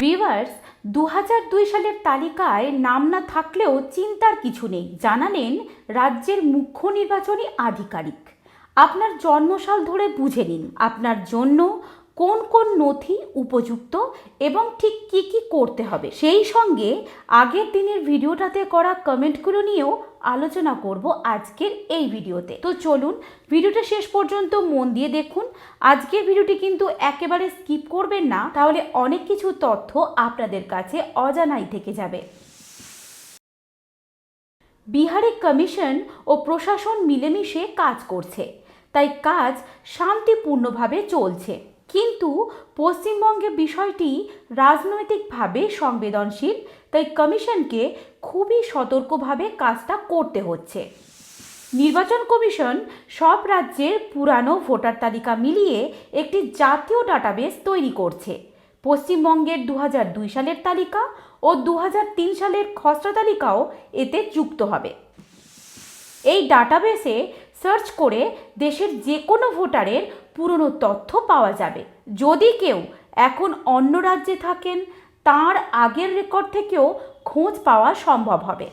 Viewers দু সালের তালিকায় নাম না থাকলেও চিন্তার কিছু নেই। জানালেন রাজ্যের মুখ্য নির্বাচনী আধিকারিক। আপনার জন্মসাল ধরে বুঝে নিন, আপনার জন্য কোন কোন নথি উপযুক্ত এবং ঠিক কি কি করতে হবে। সেই সঙ্গে আগের দিনের ভিডিওটাতে করা কমেন্টগুলো নিয়েও আলোচনা করব আজকের এই ভিডিওতে। তো চলুন, ভিডিওটা শেষ পর্যন্ত মন দিয়ে দেখুন। আজকের ভিডিওটি কিন্তু একেবারে স্কিপ করবেন না, তাহলে অনেক কিছু তথ্য আপনাদের কাছে অজানাই থেকে যাবে। বিহারে কমিশন ও প্রশাসন মিলেমিশে কাজ করছে, তাই কাজ শান্তিপূর্ণভাবে চলছে। কিন্তু পশ্চিমবঙ্গে বিষয়টি রাজনৈতিকভাবে সংবেদনশীল, তাই কমিশনকে খুবই সতর্কভাবে কাজটা করতে হচ্ছে। নির্বাচন কমিশন সব রাজ্যের পুরানো ভোটার তালিকা মিলিয়ে একটি জাতীয় ডাটাবেস তৈরি করছে। পশ্চিমবঙ্গের দু সালের তালিকা ও দু হাজার তিন সালের খসড়া তালিকাও এতে যুক্ত হবে। এই ডাটাবেসে সার্চ করে দেশের যে কোনো ভোটারের পুরনো তথ্য পাওয়া যাবে। যদি কেউ এখন অন্য রাজ্যে থাকেন, তার আগের রেকর্ড থেকেও খোঁজ পাওয়া সম্ভব হবে।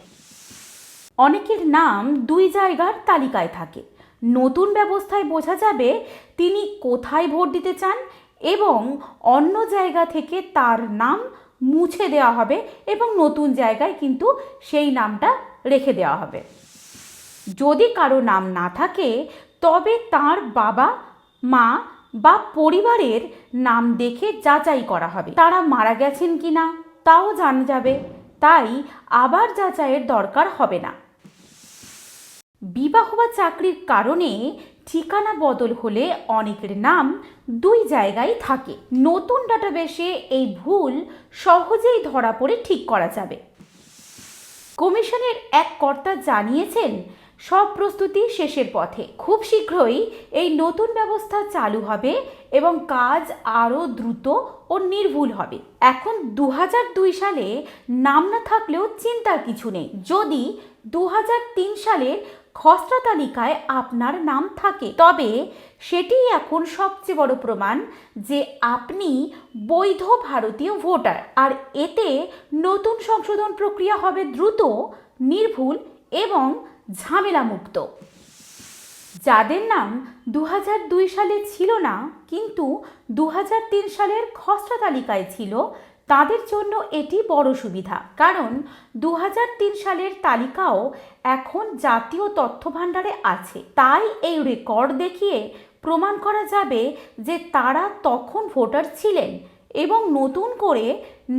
অনেকের নাম দুই জায়গার তালিকায় থাকে। নতুন ব্যবস্থায় বোঝা যাবে তিনি কোথায় ভোট দিতে চান এবং অন্য জায়গা থেকে তার নাম মুছে দেওয়া হবে এবং নতুন জায়গায় কিন্তু সেই নামটা রেখে দেওয়া হবে। যদি কারও নাম না থাকে, তবে তার বাবা মা বা পরিবারের নাম দেখে যাচাই করা হবে। তারা মারা গেছেন কি না তাও জানা যাবে। তাই আবার যাচাইয়ের দরকার হবে না। বিবাহ বা চাকরির কারণে ঠিকানা বদল হলে অনেকের নাম দুই জায়গায় থাকে। নতুন ডাটাবেসে এই ভুল সহজেই ধরা পড়ে ঠিক করা যাবে। কমিশনের এক কর্তা জানিয়েছেন সব প্রস্তুতি শেষের পথে। খুব শীঘ্রই এই নতুন ব্যবস্থা চালু হবে এবং কাজ আরও দ্রুত ও নির্ভুল হবে। এখন দু সালে নাম না থাকলেও চিন্তার কিছু নেই। যদি দু হাজার তিন সালের খসড়া তালিকায় আপনার নাম থাকে, তবে সেটি এখন সবচেয়ে বড় প্রমাণ যে আপনি বৈধ ভারতীয় ভোটার। আর এতে নতুন সংশোধন প্রক্রিয়া হবে দ্রুত, নির্ভুল এবং ঝামেলামুক্ত। যাদের নাম দু দুই সালে ছিল না, কিন্তু দু তিন সালের খসড়া তালিকায় ছিল, তাদের জন্য এটি বড় সুবিধা। কারণ দু হাজার তিন সালের তালিকাও এখন জাতীয় তথ্য ভাণ্ডারে আছে। তাই এই রেকর্ড দেখিয়ে প্রমাণ করা যাবে যে তারা তখন ভোটার ছিলেন এবং নতুন করে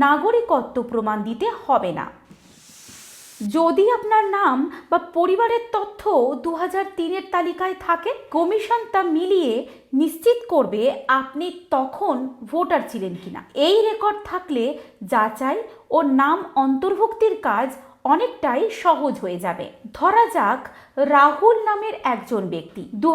নাগরিকত্ব প্রমাণ দিতে হবে না। যদি আপনার নাম বা পরিবারের তথ্য দু হাজার তিনের তালিকায় থাকে, কমিশন তা মিলিয়ে নিশ্চিত করবে আপনি তখন ভোটার ছিলেন কিনা। এই রেকর্ড থাকলে যাচাই ও নাম অন্তর্ভুক্তির কাজ অনেকটাই সহজ হয়ে যাবে। ধরা যাক, রাহুল নামের একজন ব্যক্তি দু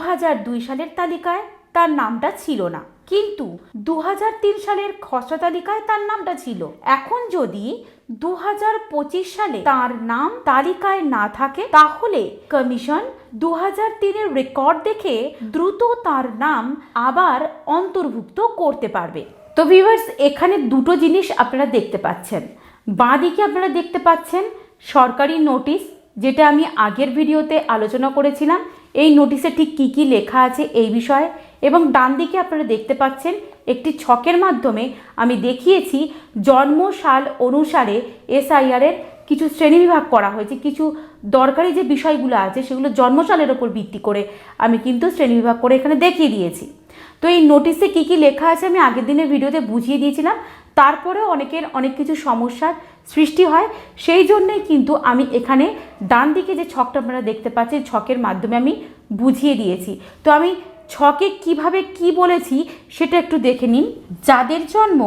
সালের তালিকায় তার নামটা ছিল না। কিন্তু দু হাজার তিন সালের খসড়া তালিকায় তার নামটা ছিল। এখন যদি দু হাজার পঁচিশ সালে তার নাম তালিকায় না থাকে, তাহলে কমিশন দু হাজার তিনের রেকর্ড দেখে দ্রুত তার নাম আবার অন্তর্ভুক্ত করতে পারবে। তো ভিউয়ার্স এখানে দুটো জিনিস আপনারা দেখতে পাচ্ছেন। বাঁ দিকে আপনারা দেখতে পাচ্ছেন সরকারি নোটিশ যেটা আমি আগের ভিডিওতে আলোচনা করেছিলাম। এই নোটিশে ঠিক কী কী লেখা আছে এই বিষয়ে এবং ডান দিকে আপনারা দেখতে পাচ্ছেন একটি ছকের মাধ্যমে আমি দেখিয়েছি জন্ম সাল অনুসারে এসআইআরের কিছু শ্রেণীবিভাগ করা হয়েছে, কিছু দরকারি যে বিষয়গুলো আছে সেগুলো জন্মসালের ওপর ভিত্তি করে আমি কিন্তু শ্রেণীবিভাগ করে এখানে দেখিয়ে দিয়েছি। তো এই নোটিশে কী কী লেখা আছে আমি আগের দিনের ভিডিওতে বুঝিয়ে দিয়েছিলাম, তারপরেও অনেকের অনেক কিছু সমস্যার সৃষ্টি হয়, সেই জন্যই কিন্তু আমি এখানে ডান দিকে যে ছকটা আপনারা দেখতে পাচ্ছেন, ছকের মাধ্যমে আমি বুঝিয়ে দিয়েছি। তো আমি ছকে কীভাবে কি বলেছি সেটা একটু দেখে নিন। যাদের জন্ম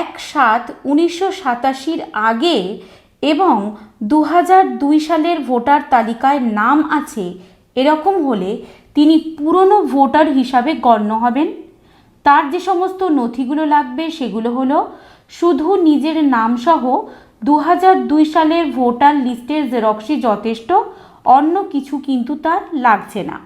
এক সাত উনিশশো সাতাশির আগে এবং দু দুই সালের ভোটার তালিকায় নাম আছে, এরকম হলে তিনি পুরনো ভোটার হিসাবে গণ্য হবেন। তার যে সমস্ত নথিগুলো লাগবে সেগুলো হলো, শুধু নিজের নামসহ দু দুই সালের ভোটার লিস্টের জেরক্সই যথেষ্ট, অন্য কিছু কিন্তু তার লাগছে না।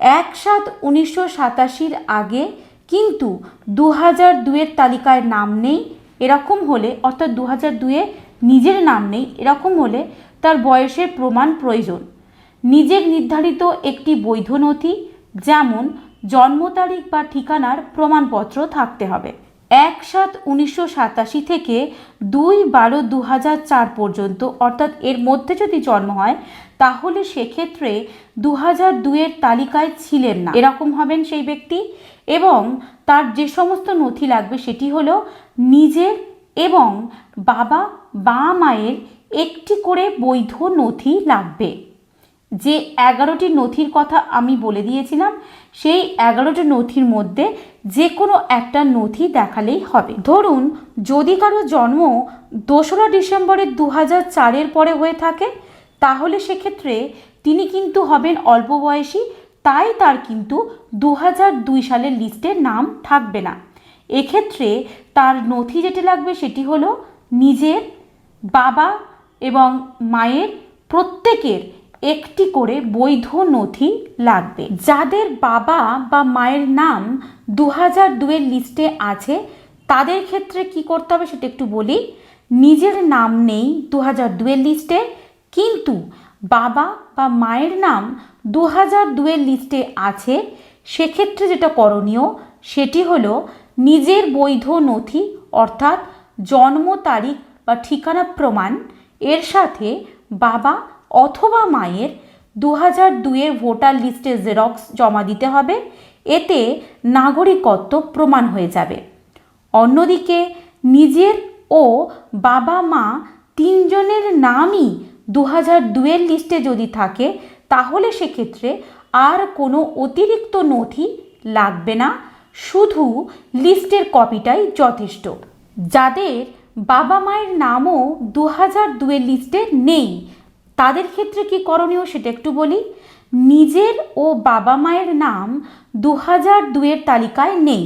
এক সাত উনিশশো সাতাশির আগে কিন্তু দু হাজার দুয়ের তালিকায় নাম নেই, এরকম হলে, অর্থাৎ দু হাজার দুয়ে নিজের নাম নেই, এরকম হলে তার বয়সের প্রমাণ প্রয়োজন। নিজের নির্ধারিত একটি বৈধ নথি, যেমন জন্ম তারিখ বা ঠিকানার প্রমাণপত্র থাকতে হবে। এক সাত উনিশশো সাতাশি থেকে দুই বারো দু হাজার চার পর্যন্ত, অর্থাৎ এর মধ্যে যদি জন্ম হয় তাহলে সেক্ষেত্রে দু হাজার দুয়ের তালিকায় ছিলেন না। এরকম হবেন সেই ব্যক্তি এবং তার যে সমস্ত নথি লাগবে সেটি হলো নিজের এবং বাবা বা মায়ের একটি করে বৈধ নথি লাগবে। যে এগারোটি নথির কথা আমি বলে দিয়েছিলাম, সেই এগারোটি নথির মধ্যে যে কোনো একটা নথি দেখালেই হবে। ধরুন, যদি কারও জন্ম দোসরা ডিসেম্বরের দু হাজার চারের পরে হয়ে থাকে তাহলে সেক্ষেত্রে তিনি কিন্তু হবেন অল্প বয়সী, তাই তার কিন্তু দু দুই সালের লিস্টে নাম থাকবে না। এক্ষেত্রে তার নথি যেটি লাগবে সেটি হলো নিজের বাবা এবং মায়ের প্রত্যেকের একটি করে বৈধ নথি লাগবে। যাদের বাবা বা মায়ের নাম দু হাজার দুয়ের লিস্টে আছে, তাদের ক্ষেত্রে কি করতে হবে সেটা একটু বলি। নিজের নাম নেই দু হাজার দুয়ের লিস্টে কিন্তু বাবা বা মায়ের নাম দু হাজার দুয়ের লিস্টে আছে, সেক্ষেত্রে যেটা করণীয় সেটি হলো নিজের বৈধ নথি অর্থাৎ জন্ম তারিখ বা ঠিকানা প্রমাণ, এর সাথে বাবা অথবা মায়ের দু হাজার দুয়ের ভোটার লিস্টে জেরক্স জমা দিতে হবে, এতে নাগরিকত্ব প্রমাণ হয়ে যাবে। অন্যদিকে নিজের ও বাবা মা তিনজনের নামই দু হাজার দুয়ের লিস্টে যদি থাকে, তাহলে সেক্ষেত্রে আর কোনো অতিরিক্ত নথি লাগবে না। শুধু লিস্টের কপিটাই যথেষ্ট। যাদের বাবা মায়ের নামও দু হাজার দুয়ের লিস্টে নেই, তাদের ক্ষেত্রে কি করণীয় সেটা একটু বলি? নিজের ও বাবা মায়ের নাম দু হাজার দুয়ের তালিকায় নেই।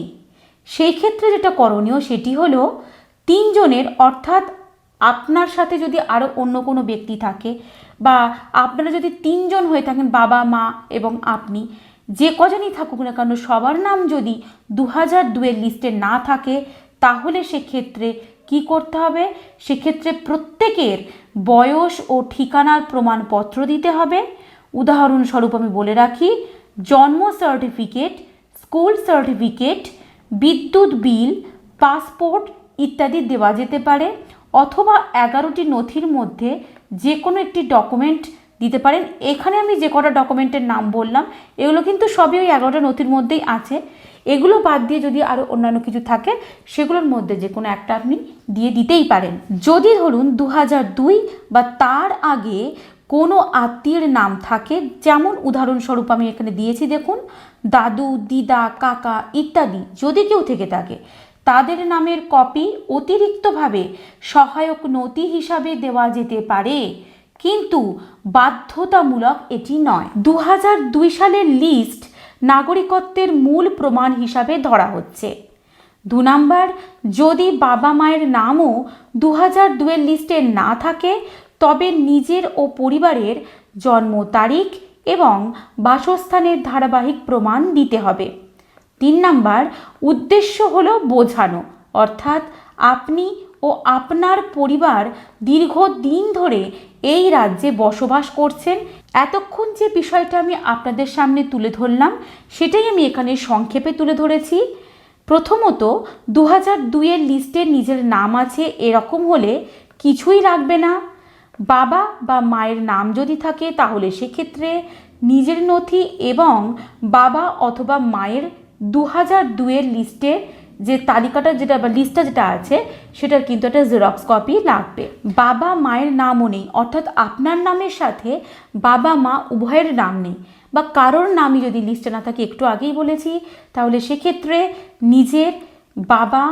সেই ক্ষেত্রে যেটা করণীয় সেটি হলো তিনজনের, অর্থাৎ আপনার সাথে যদি আরও অন্য কোনো ব্যক্তি থাকে বা আপনারা যদি তিনজন হয়ে থাকেন, বাবা, মা এবং আপনি, যে কজনই থাকুক না কেন, সবার নাম যদি দু হাজার দুয়ের লিস্টে না থাকে, তাহলে সেক্ষেত্রে কি করতে হবে? সেক্ষেত্রে প্রত্যেকের বয়স ও ঠিকানার প্রমাণপত্র দিতে হবে। উদাহরণস্বরূপ আমি বলে রাখি, জন্ম সার্টিফিকেট স্কুল সার্টিফিকেট বিদ্যুৎ বিল পাসপোর্ট ইত্যাদি দেওয়া যেতে পারে। অথবা এগারোটি নথির মধ্যে যে কোনো একটি ডকুমেন্ট দিতে পারেন। এখানে আমি যে কটা ডকুমেন্টের নাম বললাম, এগুলো কিন্তু সবই ওই এগারোটা নথির মধ্যেই আছে। এগুলো বাদ দিয়ে যদি আরও অন্যান্য কিছু থাকে, সেগুলোর মধ্যে যে কোনো একটা আপনি দিয়ে দিতেই পারেন। যদি ধরুন দু দুই বা তার আগে কোনো আত্মীয়ের নাম থাকে, যেমন উদাহরণস্বরূপ আমি এখানে দিয়েছি দেখুন, দাদু, দিদা, কাকা ইত্যাদি, যদি কেউ থেকে থাকে তাদের নামের কপি অতিরিক্তভাবে সহায়ক নথি হিসাবে দেওয়া যেতে পারে। কিন্তু বাধ্যতামূলক এটি নয়। দু দুই সালের লিস্ট নাগরিকত্বের মূল প্রমাণ হিসাবে ধরা হচ্ছে। দু নাম্বার, যদি বাবা মায়ের নামও দু হাজার দুয়ের লিস্টে না থাকে, তবে নিজের ও পরিবারের জন্ম তারিখ এবং বাসস্থানের ধারাবাহিক প্রমাণ দিতে হবে। তিন নাম্বার, উদ্দেশ্য হলো বোঝানো। অর্থাৎ আপনি ও আপনার পরিবার দীর্ঘদিন ধরে এই রাজ্যে বসবাস করছেন। এতক্ষণ যে বিষয়টা আমি আপনাদের সামনে তুলে ধরলাম, সেটাই আমি এখানে সংক্ষেপে তুলে ধরেছি। প্রথমত দু হাজার দুইয়ের লিস্টে নিজের নাম আছে এরকম হলে কিছুই লাগবে না। বাবা বা মায়ের নাম যদি থাকে তাহলে সেক্ষেত্রে নিজের নথি এবং বাবা অথবা মায়ের দু হাজার দুয়ের লিস্টে যে তালিকাটা যেটা বা লিস্টটা যেটা আছে, সেটার কিন্তু একটা জেরক্স কপি লাগবে। বাবা মায়ের নামও নেই, অর্থাৎ আপনার নামের সাথে বাবা মা উভয়ের নাম নেই। বা কারোর নামই যদি লিস্টে না থাকে, একটু আগেই বলেছি, তাহলে সেক্ষেত্রে নিজের বাবা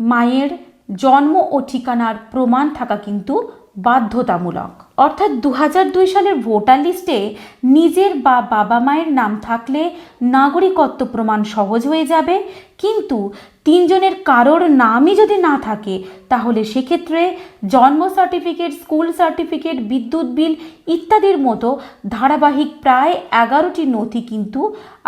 মায়ের জন্ম ও ঠিকানার প্রমাণ থাকা কিন্তু বাধ্যতামূলক। অর্থাৎ দু দুই সালের ভোটার লিস্টে নিজের বা বাবা মায়ের নাম থাকলে নাগরিকত্ব প্রমাণ সহজ হয়ে যাবে। কিন্তু তিনজনের কারোর নামই যদি না থাকে, তাহলে সেক্ষেত্রে জন্ম সার্টিফিকেট, স্কুল সার্টিফিকেট, বিদ্যুৎ বিল ইত্যাদির মতো ধারাবাহিক প্রায় এগারোটি নথি কিন্তু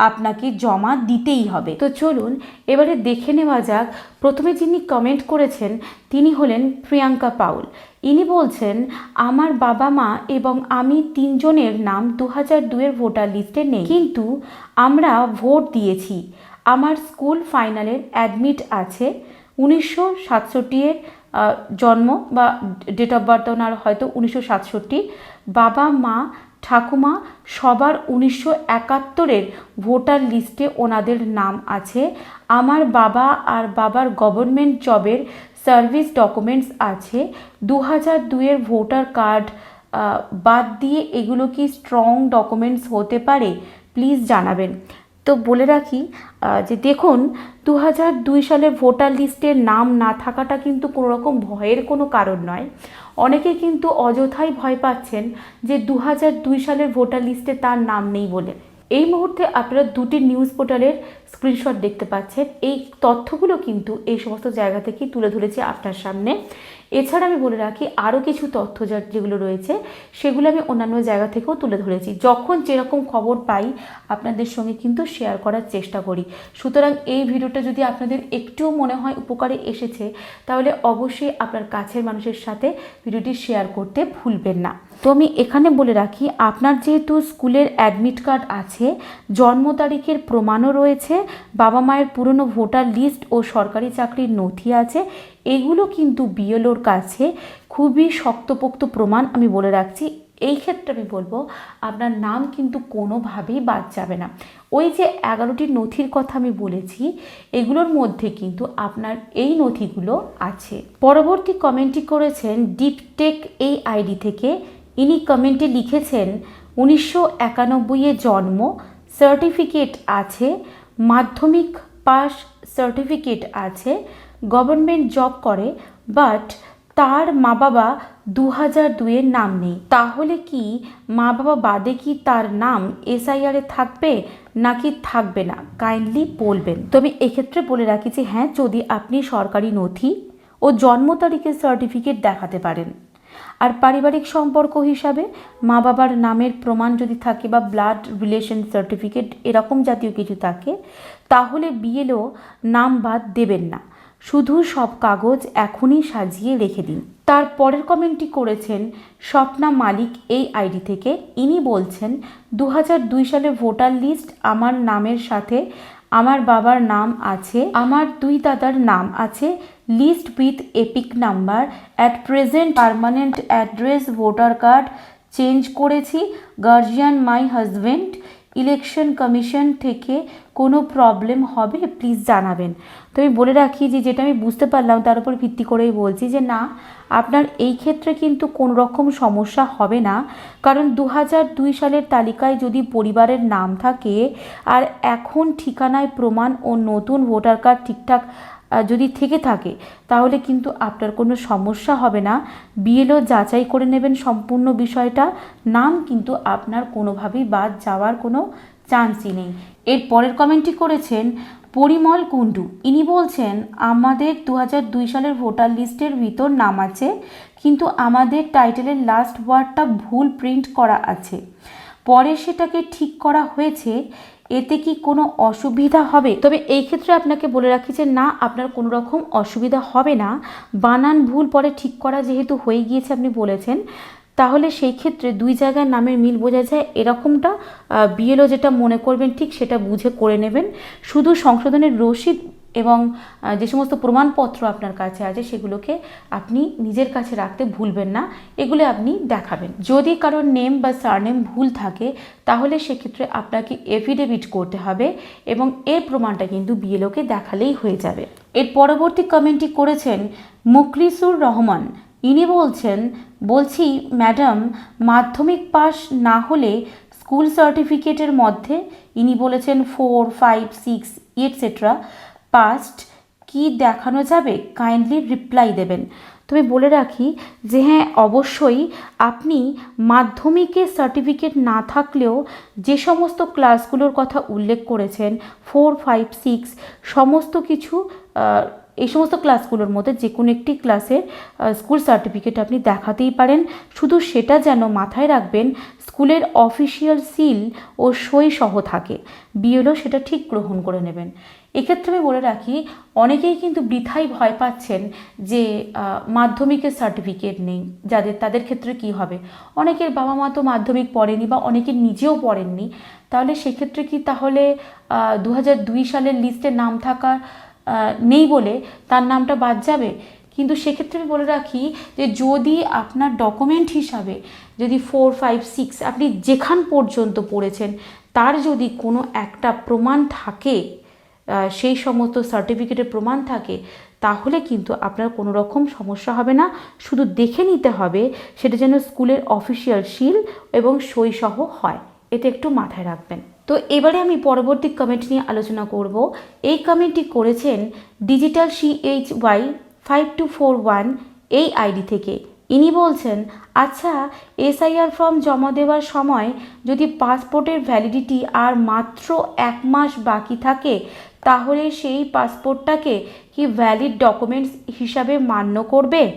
আপনাকে জমা দিতেই হবে। তো চলুন, এবারে দেখে নেওয়া যাক। প্রথমে যিনি কমেন্ট করেছেন, তিনি হলেন প্রিয়াঙ্কা পাউল। ইনি বলছেন, আমার বাবা মা এবং আমি তিনজনের নাম দু হাজার দুয়ের ভোটার লিস্টে নেই। কিন্তু আমরা ভোট দিয়েছি। আমার স্কুল ফাইনালের অ্যাডমিট আছে। উনিশশো সাতষট্টির জন্ম বা ডেট অফ বার্থ ওনার হয়তো উনিশশো সাতষট্টি। বাবা, মা, ঠাকুমা সবার উনিশশো একাত্তরের ভোটার লিস্টে ওনাদের নাম আছে। আমার বাবা আর বাবার গভর্নমেন্ট জবের সার্ভিস ডকুমেন্টস আছে। দু হাজার দুইয়ের ভোটার কার্ড বাদ দিয়ে এগুলো কি স্ট্রং ডকুমেন্টস হতে পারে? প্লিজ জানাবেন। তো বলে রাখি যে দেখুন দু হাজার দুই সালের ভোটার লিস্টের নাম না থাকাটা কিন্তু কোনো রকম ভয়ের কোনো কারণ নয়। অনেকে কিন্তু অযথাই ভয় পাচ্ছেন যে দু হাজার দুই সালের ভোটার লিস্টে তার নাম নেই বলে। এই মুহূর্তে আপনারা দুটি নিউজ পোর্টালের স্ক্রিনশট দেখতে পাচ্ছেন। এই তথ্যগুলো কিন্তু এই সমস্ত জায়গা থেকেই তুলে ধরেছি আপনার সামনে। এছাড়া আমি বলে রাখি, আরও কিছু তথ্য যেগুলো রয়েছে, সেগুলো আমি অন্যান্য জায়গা থেকেও তুলে ধরেছি। যখন যেরকম খবর পাই, আপনাদের সঙ্গে কিন্তু শেয়ার করার চেষ্টা করি। সুতরাং এই ভিডিওটা যদি আপনাদের একটুও মনে হয় উপকারে এসেছে, তাহলে অবশ্যই আপনার কাছের মানুষের সাথে ভিডিওটি শেয়ার করতে ভুলবেন না। তো আমি এখানে বলে রাখি, আপনার যেহেতু স্কুলের অ্যাডমিট কার্ড আছে, জন্ম তারিখের প্রমাণও রয়েছে, বাবা মায়ের পুরনো ভোটার লিস্ট ও সরকারি চাকরির নথি আছে, এগুলো কিন্তু বিএলওর কাছে খুবই শক্তপোক্ত প্রমাণ আমি বলে রাখছি। এই ক্ষেত্রে আমি বলব, আপনার নাম কিন্তু কোনোভাবেই বাদ যাবে না। ওই যে এগারোটি নথির কথা আমি বলেছি, এগুলোর মধ্যে কিন্তু আপনার এই নথিগুলো আছে। পরবর্তী কমেন্টটি করেছেন ডিপটেক এই আইডি থেকে ইনি কমেন্টে লিখেছেন, উনিশশো একানব্বইয়ে জন্ম, সার্টিফিকেট আছে, মাধ্যমিক পাস সার্টিফিকেট আছে, গভর্নমেন্ট জব করে, বাট তার মা বাবা দু হাজার দুইয়ের নাম নেই। তাহলে কি মা বাবা বাদে কি তার নাম এসআইআরে থাকবে, নাকি থাকবে না? কাইন্ডলি বলবেন। তো আমি এক্ষেত্রে বলে রাখি যে হ্যাঁ যদি আপনি সরকারি নথি ও জন্ম তারিখের সার্টিফিকেট দেখাতে পারেন। আর পারিবারিক সম্পর্ক হিসাবে মা বাবার নামের প্রমাণ যদি থাকে বা ব্লাড রিলেশন সার্টিফিকেট এরকম জাতীয় কিছু থাকে, তাহলে বিএলও নাম বাদ দেবেন না। শুধু সব কাগজ এখনই সাজিয়ে রেখে দিন। তার পরের কমেন্টটি করেছেন স্বপ্না মালিক এই আইডি থেকে। ইনি বলছেন দু সালে ভোটার লিস্ট আমার নামের সাথে আমার বাবার নাম আছে, আমার দুই দাদার নাম আছে list with EPIC number at present permanent address voter card change করেছি guardian my husband election commission থেকে কোনো প্রবলেম হবে প্লিজ জানাবেন। তো আমি বলে রাখি যে, যেটা আমি বুঝতে পারলাম, তার উপর ভিত্তি করেই বলছি যে, না, আপনার এই ক্ষেত্রে কিন্তু কোনো রকম সমস্যা হবে না, কারণ দু দুই সালের তালিকায় যদি পরিবারের নাম থাকে, আর এখন ঠিকানায় প্রমাণ ও নতুন ভোটার কার্ড ঠিকঠাক যদি থেকে থাকে, তাহলে কিন্তু আপনার কোনো সমস্যা হবে না। বিএলও যাচাই করে নেবেন সম্পূর্ণ বিষয়টা। নাম কিন্তু আপনার কোনোভাবেই বাদ যাওয়ার কোনো চান্সই নেই। এর পরের কমেন্টটি করেছেন, পরিমল কুণ্ডু। ইনি বলছেন, আমাদের দু দুই সালের ভোটার লিস্টের ভিতর নাম আছে, কিন্তু আমাদের টাইটেলের লাস্ট ওয়ার্ডটা ভুল প্রিন্ট করা আছে। পরে সেটাকে ঠিক করা হয়েছে এতে কি কোনো অসুবিধা হবে? তবে এই ক্ষেত্রে আপনাকে বলে রাখি যে, না, আপনার কোনো রকম অসুবিধা হবে না। বানান ভুল পরে ঠিক করা যেহেতু হয়ে গিয়েছে আপনি বলেছেন, তাহলে সেই ক্ষেত্রে দুই জায়গার নামের মিল বোঝা যায়। এরকমটা বিএলও যেটা মনে করবেন, ঠিক সেটা বুঝে করে নেবেন। শুধু সংশোধনের রসিদ এবং যে সমস্ত প্রমাণপত্র আপনার কাছে আছে সেগুলোকে আপনি নিজের কাছে রাখতে ভুলবেন না। এগুলো আপনি দেখাবেন। যদি কারোর নেম বা সারনেম ভুল থাকে, তাহলে সেক্ষেত্রে আপনাকে এফিডেভিট করতে হবে এবং এর প্রমাণটা কিন্তু বিএলওকে দেখালেই হয়ে যাবে। এর পরবর্তী কমেন্টটি করেছেন মুকলিসুর রহমান। ইনি বলছেন, বলছি ম্যাডাম মাধ্যমিক পাস না হলে স্কুল সার্টিফিকেটের মধ্যে, ইনি বলেছেন four five six etcetera past কি দেখানো যাবে? কাইন্ডলি রিপ্লাই দেবেন। তবে বলে রাখি যে হ্যাঁ অবশ্যই আপনি মাধ্যমিকের সার্টিফিকেট না থাকলেও যে সমস্ত ক্লাসগুলোর কথা উল্লেখ করেছেন ফোর ফাইভ সিক্স সমস্ত কিছু এই সমস্ত ক্লাসগুলোর মধ্যে যে কোনো একটি ক্লাসের স্কুল সার্টিফিকেট আপনি দেখাতেই পারেন। শুধু সেটা যেন মাথায় রাখবেন, স্কুলের অফিসিয়াল সিল ও সই সহ থাকে। বিএলও সেটা ঠিক গ্রহণ করে নেবেন। এক্ষেত্রে আমি বলে রাখি, অনেকেই কিন্তু বৃথাই ভয় পাচ্ছেন যে মাধ্যমিকের সার্টিফিকেট নেই, যাদের, তাদের ক্ষেত্রে কি হবে? অনেকের বাবা মা তো মাধ্যমিক পড়েনি বা অনেকে নিজেও পড়েননি, তাহলে সেক্ষেত্রে কি তাহলে দু সালের লিস্টে নাম থাকা নেই বলে তার নামটা বাদ যাবে? কিন্তু সেক্ষেত্রে আমি বলে রাখি যে, যদি আপনার ডকুমেন্ট হিসাবে যদি ফোর ফাইভ সিক্স আপনি যেখান পর্যন্ত পড়েছেন, তার যদি কোনো একটা প্রমাণ থাকে সেই সমস্ত সার্টিফিকেটের প্রমাণ থাকে, তাহলে কিন্তু আপনার কোনো রকম সমস্যা হবে না। শুধু দেখে নিতে হবে সেটা যেন স্কুলের অফিসিয়াল শিল এবং সই সহ হয়। এটা একটু মাথায় রাখবেন। তো এবারে আমি পরবর্তী কমেন্ট নিয়ে আলোচনা করব। এই কমেন্টটি করেছেন digital CH Y five two four one এই আইডি থেকে। ইনি বলছেন আচ্ছা এসআইআর ফর্ম জমা দেওয়ার সময় যদি পাসপোর্টের ভ্যালিডিটি আর মাত্র এক মাস বাকি থাকে তাহলে সেই পাসপোর্টটাকে কি ভ্যালিড ডকুমেন্টস হিসাবে মান্য করবে?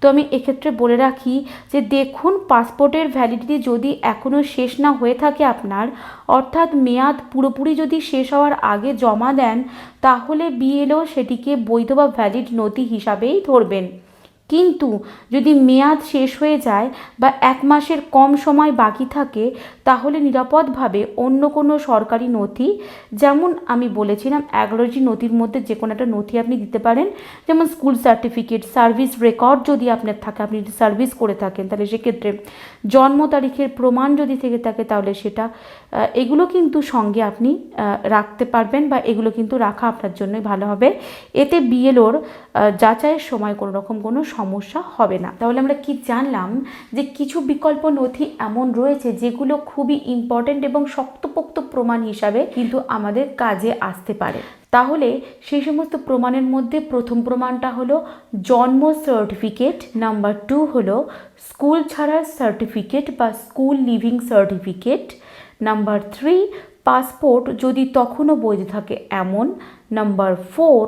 তো আমি এক্ষেত্রে বলে রাখি যে দেখুন, পাসপোর্টের ভ্যালিডিটি যদি এখনও শেষ না হয়ে থাকে আপনার, অর্থাৎ মেয়াদ পুরোপুরি যদি শেষ হওয়ার আগে জমা দেন, তাহলে বিএলও সেটিকে বৈধ বা ভ্যালিড নথি হিসাবেই ধরবেন। কিন্তু যদি মেয়াদ শেষ হয়ে যায় বা এক মাসের কম সময় বাকি থাকে, তাহলে নিরাপদভাবে অন্য কোনো সরকারি নথি, যেমন আমি বলেছিলাম এগারোটি নথির মধ্যে যে কোনো একটা নথি আপনি দিতে পারেন, যেমন স্কুল সার্টিফিকেট, সার্ভিস রেকর্ড যদি আপনার থাকে, আপনি সার্ভিস করে থাকেন, তাহলে সেক্ষেত্রে জন্ম তারিখের প্রমাণ যদি থেকে থাকে, তাহলে সেটা এগুলো কিন্তু সঙ্গে আপনি রাখতে পারবেন বা এগুলো কিন্তু রাখা আপনার জন্যই ভালো হবে। এতে বিএলওর যাচাইয়ের সময় কোনো রকম কোনো সমস্যা হবে না। তাহলে আমরা কি জানলাম যে কিছু বিকল্প নথি এমন রয়েছে যেগুলো খুবই ইম্পর্টেন্ট এবং শক্তপোক্ত প্রমাণ হিসাবে কিন্তু আমাদের কাজে আসতে পারে। তাহলে সেই সমস্ত প্রমাণের মধ্যে প্রথম প্রমাণটা হলো জন্ম সার্টিফিকেট নাম্বার টু হলো স্কুল ছাড়ার সার্টিফিকেট বা school leaving certificate number three passport যদি তখনও বৈধ থাকে এমন নাম্বার ফোর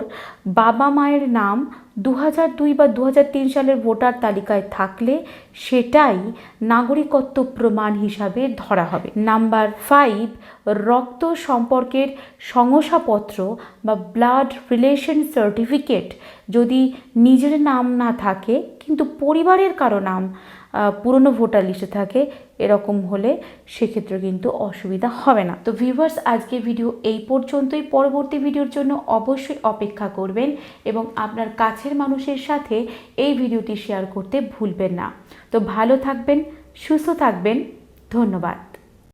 বাবা মায়ের নাম দু দুই বা দু হাজার তিন সালের ভোটার তালিকায় থাকলে সেটাই নাগরিকত্ব প্রমাণ হিসাবে ধরা হবে। নাম্বার ফাইভ রক্ত সম্পর্কের শংসাপত্র বা ব্লাড রিলেশন সার্টিফিকেট যদি নিজের নাম না থাকে, কিন্তু পরিবারের কারও নাম পুরনো ভোটার লিস্টে থাকে, এরকম হলে সেক্ষেত্রে কিন্তু অসুবিধা হবে না। তো ভিভার্স আজকে ভিডিও এই পর্যন্তই। পরবর্তী ভিডিওর জন্য অবশ্যই অপেক্ষা করবেন এবং আপনার কাছের মানুষের সাথে এই ভিডিওটি শেয়ার করতে ভুলবেন না। তো ভালো থাকবেন, সুস্থ থাকবেন। ধন্যবাদ।